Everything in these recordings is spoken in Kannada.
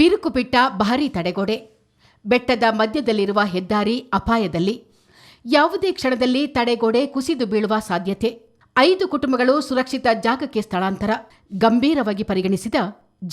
ಬಿರುಕು ಬಿಟ್ಟ ಭಾರೀ ತಡೆಗೋಡೆ. ಬೆಟ್ಟದ ಮಧ್ಯದಲ್ಲಿರುವ ಹೆದ್ದಾರಿ ಅಪಾಯದಲ್ಲಿ. ಯಾವುದೇ ಕ್ಷಣದಲ್ಲಿ ತಡೆಗೋಡೆ ಕುಸಿದು ಬೀಳುವ ಸಾಧ್ಯತೆ. ಐದು ಕುಟುಂಬಗಳು ಸುರಕ್ಷಿತ ಜಾಗಕ್ಕೆ ಸ್ಥಳಾಂತರ. ಗಂಭೀರವಾಗಿ ಪರಿಗಣಿಸಿದ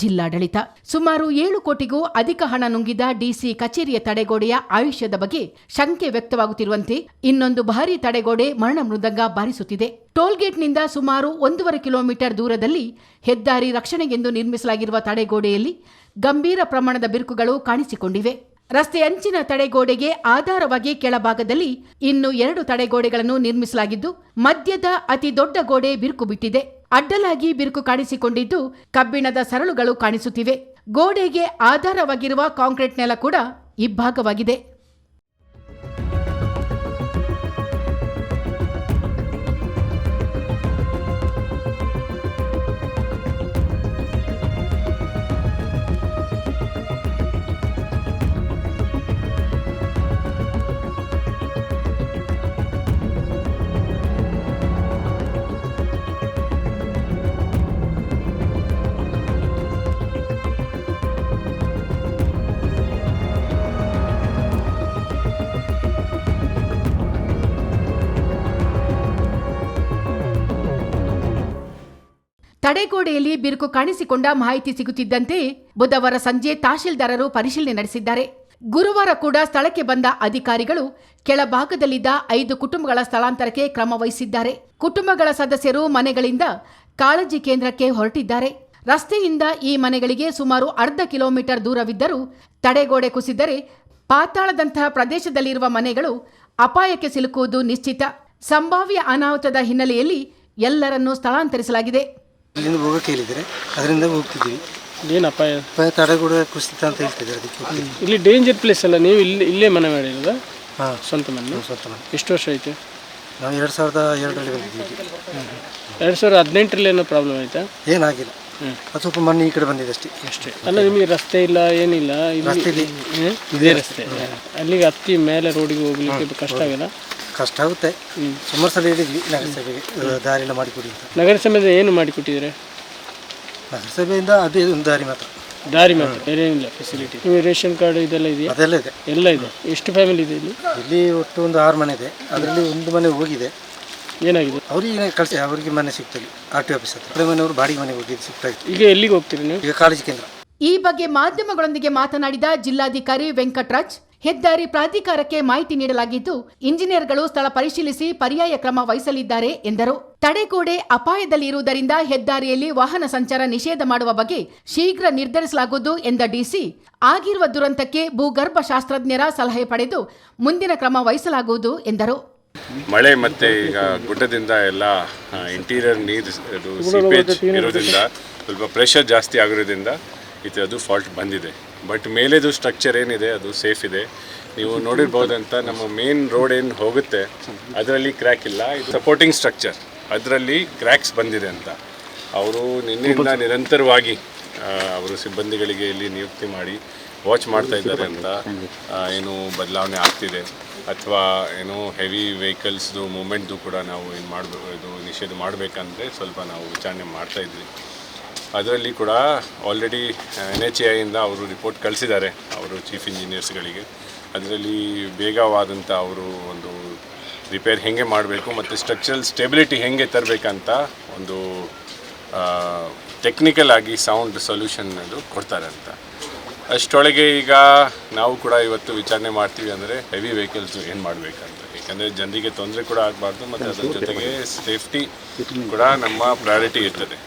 ಜಿಲ್ಲಾಡಳಿತ. ಸುಮಾರು ಏಳು ಕೋಟಿಗೂ ಅಧಿಕ ಹಣ ನುಂಗಿದ ಡಿಸಿ ಕಚೇರಿಯ ತಡೆಗೋಡೆಯ ಆಯುಷ್ಯದ ಬಗ್ಗೆ ಶಂಕೆ ವ್ಯಕ್ತವಾಗುತ್ತಿರುವಂತೆ ಇನ್ನೊಂದು ಭಾರೀ ತಡೆಗೋಡೆ ಮರಣ ಮೃದಂಗ ಬಾರಿಸುತ್ತಿದೆ. ಟೋಲ್ಗೇಟ್ನಿಂದ ಸುಮಾರು ಒಂದೂವರೆ ಕಿಲೋಮೀಟರ್ ದೂರದಲ್ಲಿ ಹೆದ್ದಾರಿ ರಕ್ಷಣೆಗೆಂದು ನಿರ್ಮಿಸಲಾಗಿರುವ ತಡೆಗೋಡೆಯಲ್ಲಿ ಗಂಭೀರ ಪ್ರಮಾಣದ ಬಿರುಕುಗಳು ಕಾಣಿಸಿಕೊಂಡಿವೆ. ರಸ್ತೆ ಅಂಚಿನ ತಡೆಗೋಡೆಗೆ ಆಧಾರವಾಗಿ ಕೆಳಭಾಗದಲ್ಲಿ ಇನ್ನು ಎರಡು ತಡೆಗೋಡೆಗಳನ್ನು ನಿರ್ಮಿಸಲಾಗಿದ್ದು, ಮಧ್ಯದ ಅತಿ ದೊಡ್ಡ ಗೋಡೆ ಬಿರುಕು ಬಿಟ್ಟಿದೆ. ಅಡ್ಡಲಾಗಿ ಬಿರುಕು ಕಾಣಿಸಿಕೊಂಡಿದ್ದು, ಕಬ್ಬಿಣದ ಸರಳುಗಳು ಕಾಣಿಸುತ್ತಿವೆ. ಗೋಡೆಗೆ ಆಧಾರವಾಗಿರುವ ಕಾಂಕ್ರೀಟ್ ನೆಲ ಕೂಡ ಇಬ್ಬಾಗವಾಗಿದೆ ತಡೆಗೋಡೆಯಲ್ಲಿ ಬಿರುಕು ಕಾಣಿಸಿಕೊಂಡ ಮಾಹಿತಿ ಸಿಗುತ್ತಿದ್ದಂತೆ ಬುಧವಾರ ಸಂಜೆ ತಹಶೀಲ್ದಾರರು ಪರಿಶೀಲನೆ ನಡೆಸಿದ್ದಾರೆ. ಗುರುವಾರ ಕೂಡ ಸ್ಥಳಕ್ಕೆ ಬಂದ ಅಧಿಕಾರಿಗಳು ಕೆಳಭಾಗದಲ್ಲಿದ್ದ ಐದು ಕುಟುಂಬಗಳ ಸ್ಥಳಾಂತರಕ್ಕೆ ಕ್ರಮ ವಹಿಸಿದ್ದಾರೆ. ಕುಟುಂಬಗಳ ಸದಸ್ಯರು ಮನೆಗಳಿಂದ ಕಾಳಜಿ ಕೇಂದ್ರಕ್ಕೆ ಹೊರಟಿದ್ದಾರೆ. ರಸ್ತೆಯಿಂದ ಈ ಮನೆಗಳಿಗೆ ಸುಮಾರು ಅರ್ಧ ಕಿಲೋಮೀಟರ್ ದೂರವಿದ್ದರೂ ತಡೆಗೋಡೆ ಕುಸಿದರೆ ಪಾತಾಳದಂತಹ ಪ್ರದೇಶದಲ್ಲಿರುವ ಮನೆಗಳು ಅಪಾಯಕ್ಕೆ ಸಿಲುಕುವುದು ನಿಶ್ಚಿತ. ಸಂಭಾವ್ಯ ಅನಾಹುತದ ಹಿನ್ನೆಲೆಯಲ್ಲಿ ಎಲ್ಲರನ್ನೂ ಸ್ಥಳಾಂತರಿಸಲಾಗಿದೆ. ಇಲ್ಲಿಂದ ಹೋಗಕ್ಕೆ ಹೇಳಿದರೆ ಅದರಿಂದ ಹೋಗ್ತಿದ್ದೀವಿ. ಏನು ಅಪಾಯ ಅಪಾಯ ತಡೆಗೂಡ ಕುಸಿತ ಅಂತ ಹೇಳ್ತಿದ್ದಾರೆ ಅದಕ್ಕೆ ಹೋಗ್ತಿದ್ದೀವಿ. ಇಲ್ಲಿ ಡೇಂಜರ್ ಪ್ಲೇಸ್ ಅಲ್ಲ ನೀವು ಇಲ್ಲಿ ಇಲ್ಲೇ ಮನೆ ಮಾಡಿರೋದ? ಹಾಂ. ಸ್ವಂತ ಮನೆ? ಸ್ವಂತ ಮನೆ. ಎಷ್ಟು ವರ್ಷ ಆಯಿತು? ನಾವು ಎರಡು ಸಾವಿರದ ಎರಡರಲ್ಲಿ ಬಂದಿದ್ದೀವಿ. ಎರಡು ಸಾವಿರದ ಹದಿನೆಂಟರಲ್ಲಿ ಏನೋ ಪ್ರಾಬ್ಲಮ್ ಆಯ್ತಾ? ಏನಾಗಿಲ್ಲ. ಅದು ಸ್ವಲ್ಪ ಮಣ್ಣು ಈ ಕಡೆ ಬಂದಿದೆ ಅಷ್ಟೇ. ಅಷ್ಟೇ. ಅಲ್ಲ ನಿಮಗೆ ರಸ್ತೆ ಇಲ್ಲ ಏನಿಲ್ಲ ಇಲ್ಲಿ ರಸ್ತೆಲಿ ಹ್ಮ್? ಇದೇ ರಸ್ತೆ. ಅಲ್ಲಿಗೆ ಹತ್ತಿ ಮೇಲೆ ರೋಡಿಗೆ ಹೋಗ್ಲಿಕ್ಕೆ ಕಷ್ಟ ಆಗಲ್ಲ? ಕಷ್ಟ ಆಗುತ್ತೆ ಸುಮಾರು ಸಲ ಹೇಳಿದ್ವಿ ನಗರಸಭೆಗೆ ದಾರಿನ ದಾರಿ ಎಲ್ಲ ಮಾಡಿಕೊಡಿ ಅಂತ. ನಗರಸಭೆಯಿಂದ ಏನು ಮಾಡಿಕೊಟ್ಟಿದ್ರೆ ನಗರಸಭೆಯಿಂದ ಅದೇ ಒಂದು ದಾರಿ ಮಾತ್ರ. ದಾರಿ ಮಾತ್ರ ಬೇರೆ ಏನಿಲ್ಲ ಫೆಸಿಲಿಟಿ ನೀವು ರೇಷನ್ ಕಾರ್ಡ್ ಇದೆಲ್ಲ ಇದೆ ಅದೆಲ್ಲ ಇದೆ. ಎಲ್ಲ ಇದೆ. ಎಷ್ಟು ಫ್ಯಾಮಿಲಿ ಇದೆ ಇಲ್ಲಿ? ಇಲ್ಲಿ ಒಟ್ಟು ಒಂದು ಆರು ಮನೆ ಇದೆ. ಅದರಲ್ಲಿ ಒಂದು ಮನೆ ಹೋಗಿದೆ. ಏನಾಗಿದೆ? ಅವರಿಗೆ ಕಳಿಸಿ ಅವರಿಗೆ ಮನೆ ಸಿಗ್ತದೆ. ಆರ್ ಟಿ ಆಫೀಸ್ ಹತ್ರ. ಮನೆಯವರು ಬಾಡಿಗೆ ಮನೆಗೆ ಹೋಗಿದ್ದು ಸಿಗ್ತಾ ಇತ್ತು ಈಗ ಎಲ್ಲಿಗೆ ಹೋಗ್ತೀರಿ ನೀವು? ಈಗ ಕಾಳಜಿ ಕೇಂದ್ರ. ಈ ಬಗ್ಗೆ ಮಾಧ್ಯಮಗಳೊಂದಿಗೆ ಮಾತನಾಡಿದ ಜಿಲ್ಲಾಧಿಕಾರಿ ವೆಂಕಟರಾಜ್ ಹೆದ್ದಾರಿ ಪ್ರಾಧಿಕಾರಕ್ಕೆ ಮಾಹಿತಿ ನೀಡಲಾಗಿದ್ದು ಇಂಜಿನಿಯರ್ಗಳು ಸ್ಥಳ ಪರಿಶೀಲಿಸಿ ಪರ್ಯಾಯ ಕ್ರಮ ವಹಿಸಲಿದ್ದಾರೆ ಎಂದರು. ತಡೆಗೋಡೆ ಅಪಾಯದಲ್ಲಿ ಇರುವುದರಿಂದ ಹೆದ್ದಾರಿಯಲ್ಲಿ ವಾಹನ ಸಂಚಾರ ನಿಷೇಧ ಮಾಡುವ ಬಗ್ಗೆ ಶೀಘ್ರ ನಿರ್ಧರಿಸಲಾಗುವುದು ಎಂದ ಡಿಸಿ. ಆಗಿರುವ ದುರಂತಕ್ಕೆ ಭೂಗರ್ಭ ಶಾಸ್ತ್ರಜ್ಞರ ಸಲಹೆ ಪಡೆದು ಮುಂದಿನ ಕ್ರಮ ವಹಿಸಲಾಗುವುದು ಎಂದರು. ಮಳೆ ಮತ್ತೆ ಈಗ ಗುಡ್ಡದಿಂದ ಎಲ್ಲ ಇಂಟೀರಿಯರ್ ನೀರು ಸೀಪೇಜ್ ಇರೋದ್ರಿಂದ ಸ್ವಲ್ಪ ಪ್ರೆಷರ್ ಜಾಸ್ತಿ ಆಗಿರೋದ್ರಿಂದ ಈ ಅದು ಫಾಲ್ಟ್ ಬಂದಿದೆ. ಬಟ್ ಮೇಲೆದು ಸ್ಟ್ರಕ್ಚರ್ ಏನಿದೆ, ಅದು ಸೇಫ್ ಇದೆ. ನೀವು ನೋಡಿರ್ಬೋದಂತ ನಮ್ಮ ಮೇನ್ ರೋಡ್ ಏನು ಹೋಗುತ್ತೆ, ಅದರಲ್ಲಿ ಕ್ರ್ಯಾಕ್ ಇಲ್ಲ. ಇದು ಸಪೋರ್ಟಿಂಗ್ ಸ್ಟ್ರಕ್ಚರ್ ಅದರಲ್ಲಿ ಕ್ರ್ಯಾಕ್ಸ್ ಬಂದಿದೆ ಅಂತ. ಅವರು ನಿನ್ನೆಯಿಂದ ನಿರಂತರವಾಗಿ ಅವರು ಸಿಬ್ಬಂದಿಗಳಿಗೆ ಇಲ್ಲಿ ನಿಯುಕ್ತಿ ಮಾಡಿ ವಾಚ್ ಮಾಡ್ತಾ ಇದ್ದಾರೆ ಅಂತ ಏನು ಬದಲಾವಣೆ ಆಗ್ತಿದೆ. ಅಥವಾ ಏನು ಹೆವಿ ವೆಹಿಕಲ್ಸ್ದು ಮೂಮೆಂಟ್ದು ಕೂಡ ನಾವು ಏನು ಮಾಡಬೇಕು ಇದು ನಿಷೇಧ ಮಾಡಬೇಕಂದ್ರೆ ಸ್ವಲ್ಪ ನಾವು ವಿಚಾರಣೆ ಮಾಡ್ತಾ ಇದ್ವಿ. ಅದರಲ್ಲಿ ಕೂಡ ಆಲ್ರೆಡಿ ಎನ್ ಎಚ್ ಐಯಿಂದ ಅವರು ರಿಪೋರ್ಟ್ ಕಳಿಸಿದ್ದಾರೆ, ಅವರು ಚೀಫ್ ಇಂಜಿನಿಯರ್ಸ್ಗಳಿಗೆ ಅದರಲ್ಲಿ ಬೇಗವಾದಂಥ ಅವರು ಒಂದು ರಿಪೇರ್ ಹೇಗೆ ಮಾಡಬೇಕು ಮತ್ತು ಸ್ಟ್ರಕ್ಚರಲ್ ಸ್ಟೆಬಿಲಿಟಿ ಹೇಗೆ ತರಬೇಕಂತ ಒಂದು ಟೆಕ್ನಿಕಲ್ ಆಗಿ ಸೌಂಡ್ ಸೊಲ್ಯೂಷನ್ ಅದು ಕೊಡ್ತಾರೆ ಅಂತ ಅಷ್ಟೊಳಗೆ ಈಗ ನಾವು ಕೂಡ ಇವತ್ತು ವಿಚಾರಣೆ ಮಾಡ್ತೀವಿ ಅಂದರೆ ಹೆವಿ ವೆಹಿಕಲ್ಸ್ ಏನು ಮಾಡಬೇಕಂತ. ಯಾಕಂದರೆ ಜನರಿಗೆ ತೊಂದರೆ ಕೂಡ ಆಗಬಾರ್ದು ಮತ್ತು ಅದರ ಜೊತೆಗೆ ಸೇಫ್ಟಿ ಕೂಡ ನಮ್ಮ ಪ್ರಯಾರಿಟಿ ಇರ್ತದೆ.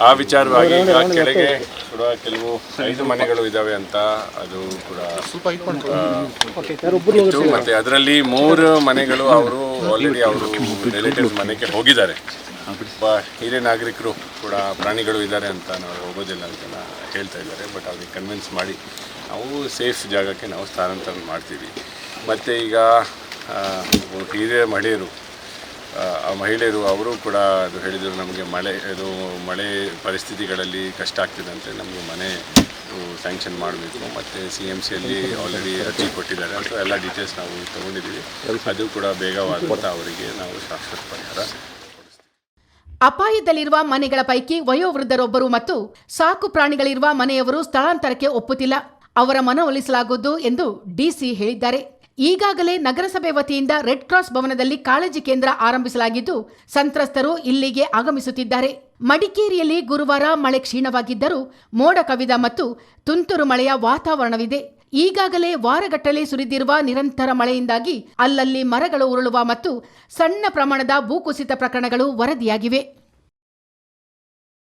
ಆ ವಿಚಾರವಾಗಿ ಈಗ ಕೆಳಗೆ ಕೂಡ ಕೆಲವು ಐದು ಮನೆಗಳು ಇದ್ದಾವೆ ಅಂತ ಅದು ಕೂಡ ಇತ್ತು. ಮತ್ತೆ ಅದರಲ್ಲಿ ಮೂರು ಮನೆಗಳು ಅವರು ಆಲ್ರೆಡಿ ಅವರು ರಿಲೇಟಿವ್ಸ್ ಮನೆಗೆ ಹೋಗಿದ್ದಾರೆ. ಹಿರಿಯ ನಾಗರಿಕರು ಕೂಡ ಪ್ರಾಣಿಗಳು ಇದ್ದಾರೆ ಅಂತ ನಾವು ಹೋಗೋದಿಲ್ಲ ಅಂತ ಹೇಳ್ತಾ ಇದ್ದಾರೆ. ಬಟ್ ಅವ್ರಿಗೆ ಕನ್ವಿನ್ಸ್ ಮಾಡಿ ನಾವು ಸೇಫ್ ಜಾಗಕ್ಕೆ ನಾವು ಸ್ಥಾನಾಂತರ ಮಾಡ್ತೀವಿ. ಮತ್ತು ಈಗ ಹಿರಿಯ ಮಹಿಳೆಯರು ಆ, ಮಹಿಳೆಯರು ಅವರು ಕೂಡ ಅದು ಹೇಳಿದರು ನಮಗೆ ಮಳೆ ಇದು ಮಳೆ ಪರಿಸ್ಥಿತಿಗಳಲ್ಲಿ ಕಷ್ಟ ಆಗ್ತಿದೆ ಅಂತ ನಮಗೆ ಮನೆ ಸ್ಯಾಂಕ್ಷನ್ ಮಾಡಬೇಕು. ಮತ್ತು ಸಿ ಎಂ ಸಿಯಲ್ಲಿ ಆಲ್ರೆಡಿ ಅರ್ಜಿ ಕೊಟ್ಟಿದ್ದಾರೆ. ಅಂತ ಎಲ್ಲ ಡೀಟೇಲ್ಸ್ ನಾವು ತೊಗೊಂಡಿದ್ದೀವಿ. ಅದು ಕೂಡ ಬೇಗವಾದಂಥ ಅವರಿಗೆ ನಾವು ಶಾಶ್ವತ ಪರಿಹಾರ ಅಪಾಯದಲ್ಲಿರುವ ಮನೆಗಳ ಪೈಕಿ ವಯೋವೃದ್ಧರೊಬ್ಬರು ಮತ್ತು ಸಾಕು ಪ್ರಾಣಿಗಳಿರುವ ಮನೆಯವರು ಸ್ಥಳಾಂತರಕ್ಕೆ ಒಪ್ಪುತ್ತಿಲ್ಲ. ಅವರ ಮನವೊಲಿಸಲಾಗುವುದು ಎಂದು ಡಿಸಿ ಹೇಳಿದ್ದಾರೆ. ಈಗಾಗಲೇ ನಗರಸಭೆ ವತಿಯಿಂದ ರೆಡ್ ಕ್ರಾಸ್ ಭವನದಲ್ಲಿ ಕಾಳಜಿ ಕೇಂದ್ರ ಆರಂಭಿಸಲಾಗಿದ್ದು, ಸಂತ್ರಸ್ತರು ಇಲ್ಲಿಗೆ ಆಗಮಿಸುತ್ತಿದ್ದಾರೆ. ಮಡಿಕೇರಿಯಲ್ಲಿ ಗುರುವಾರ ಮಳೆ ಕ್ಷೀಣವಾಗಿದ್ದರೂ ಮೋಡ ಕವಿದ ಮತ್ತು ತುಂತುರು ಮಳೆಯ ವಾತಾವರಣವಿದೆ. ಈಗಾಗಲೇ ವಾರಗಟ್ಟಲೆ ಸುರಿದಿರುವ ನಿರಂತರ ಮಳೆಯಿಂದಾಗಿ ಅಲ್ಲಲ್ಲಿ ಮರಗಳು ಉರುಳುವ ಮತ್ತು ಸಣ್ಣ ಪ್ರಮಾಣದ ಭೂಕುಸಿತ ಪ್ರಕರಣಗಳು ವರದಿಯಾಗಿವೆ.